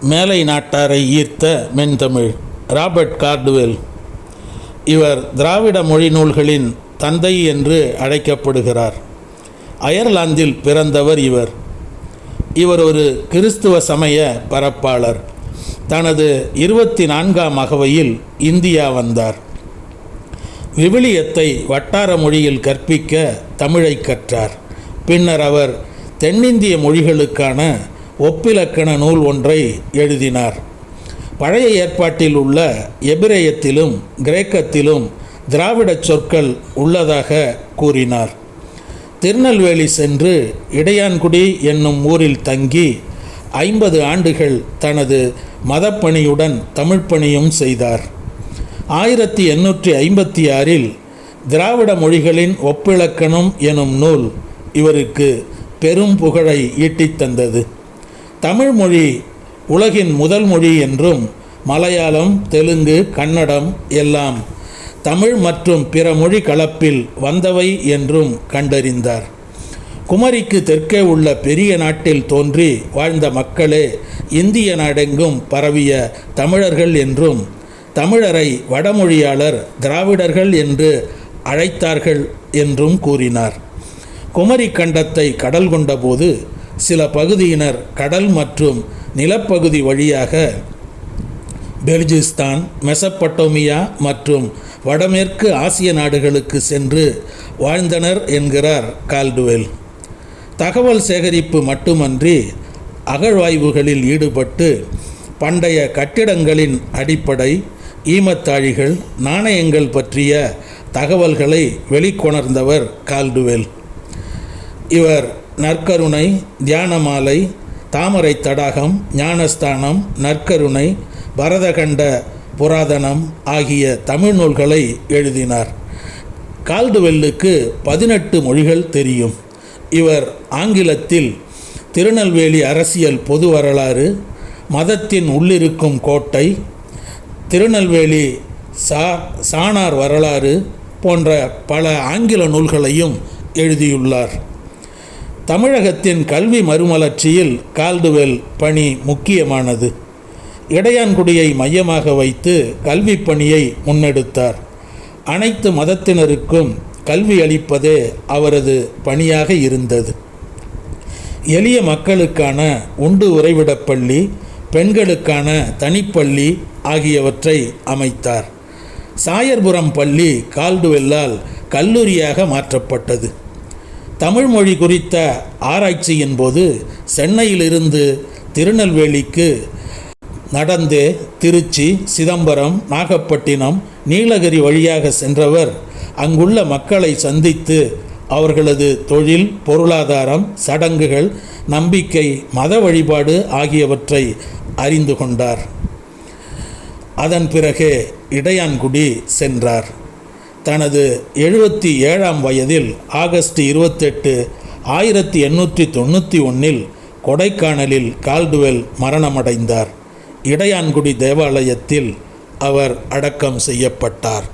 மேலை நாட்டாரை ஈர்த்த மென்தமிழ் Robert Caldwell. இவர் திராவிட மொழி நூல்களின் தந்தை என்று அழைக்கப்படுகிறார். அயர்லாந்தில் பிறந்தவர் இவர். இவர் ஒரு கிறிஸ்துவ சமய பரப்பாளர். தனது இருபத்தி நான்காம் அகவையில் இந்தியா வந்தார். விவிலியத்தை வட்டார மொழியில் கற்பிக்க தமிழை கற்றார். பின்னர் அவர் தென்னிந்திய மொழிகளுக்கான ஒப்பிலக்கண நூல் ஒன்றை எழுதினார். பழைய ஏற்பாட்டில் உள்ள எபிரேயத்திலும் கிரேக்கத்திலும் திராவிடச் சொற்கள் உள்ளதாக கூறினார். திருநெல்வேலி சென்று இடையான்குடி என்னும் ஊரில் தங்கி ஐம்பது ஆண்டுகள் தனது மதப்பணியுடன் தமிழ்ப்பணியும் செய்தார். ஆயிரத்தி எண்ணூற்றி ஐம்பத்தி ஆறில் திராவிட மொழிகளின் ஒப்பிலக்கணம் எனும் நூல் இவருக்கு பெரும் புகழை ஈட்டித் தந்தது. தமிழ் மொழி உலகின் முதல் மொழி என்றும் மலையாளம் தெலுங்கு கன்னடம் எல்லாம் தமிழ் மற்றும் பிற மொழி கலப்பில் வந்தவை என்றும் கண்டறிந்தார். குமரிக்கு தெற்கே உள்ள பெரிய நாட்டில் தோன்றி வாழ்ந்த மக்களே இந்திய நாடெங்கும் பரவிய தமிழர்கள் என்றும் தமிழரை வடமொழியாளர் திராவிடர்கள் என்று அழைத்தார்கள் என்றும் கூறினார். குமரி கண்டத்தை கடல் கொண்டபோது சில பகுதியினர் கடல் மற்றும் நிலப்பகுதி வழியாக பெல்ஜிஸ்தான் மெசப்பட்டோமியா மற்றும் வடமேற்கு ஆசிய நாடுகளுக்கு சென்று வாழ்ந்தனர் என்கிறார் கால்டுவெல். தகவல் சேகரிப்பு மட்டுமன்றி அகழ்வாய்வுகளில் ஈடுபட்டு பண்டைய கட்டிடங்களின் அடிப்படை ஈமத்தாழிகள் நாணயங்கள் பற்றிய தகவல்களை வெளிக்கொணர்ந்தவர் கால்டுவெல். இவர் நற்கருணை தியானமாலை தாமரை தடாகம் ஞானஸ்தானம் நற்கருணை பரதகண்ட புராதனம் ஆகிய தமிழ் நூல்களை எழுதினார். கால்டுவெல்லுக்கு பதினெட்டு மொழிகள் தெரியும். இவர் ஆங்கிலத்தில் திருநெல்வேலி அரசியல் பொது வரலாறு மதத்தின் உள்ளிருக்கும் கோட்டை திருநெல்வேலி சா சாணார் வரலாறு போன்ற பல ஆங்கில நூல்களையும் எழுதியுள்ளார். தமிழகத்தின் கல்வி மறுமலர்ச்சியில் கால்டுவெல் பணி முக்கியமானது. இடையான்குடியை மையமாக வைத்து கல்வி பணியை முன்னெடுத்தார். அனைத்து மதத்தினருக்கும் கல்வி அளிப்பதே அவரது பணியாக இருந்தது. எளிய மக்களுக்கான உண்டு உறைவிடப் பள்ளி பெண்களுக்கான தனிப்பள்ளி ஆகியவற்றை அமைத்தார். சாயர்புரம் பள்ளி கால்டுவெல்லால் கல்லூரியாக மாற்றப்பட்டது. தமிழ் மொழி குறித்த ஆராய்ச்சியின் போது சென்னையிலிருந்து திருநெல்வேலிக்கு நடந்தே திருச்சி சிதம்பரம் நாகப்பட்டினம் நீலகிரி வழியாக சென்றவர். அங்குள்ள மக்களை சந்தித்து அவர்களது தொழில் பொருளாதாரம் சடங்குகள் நம்பிக்கை மத வழிபாடு ஆகியவற்றை அறிந்து கொண்டார். அதன் பிறகே இடையான்குடி சென்றார். தனது எழுபத்தி ஏழாம் வயதில் ஆகஸ்ட் இருபத்தெட்டு ஆயிரத்தி எண்ணூற்றி தொண்ணூற்றி ஒன்றில் கொடைக்கானலில் கால்டுவெல் மரணமடைந்தார். இடையான்குடி தேவாலயத்தில் அவர் அடக்கம் செய்யப்பட்டார்.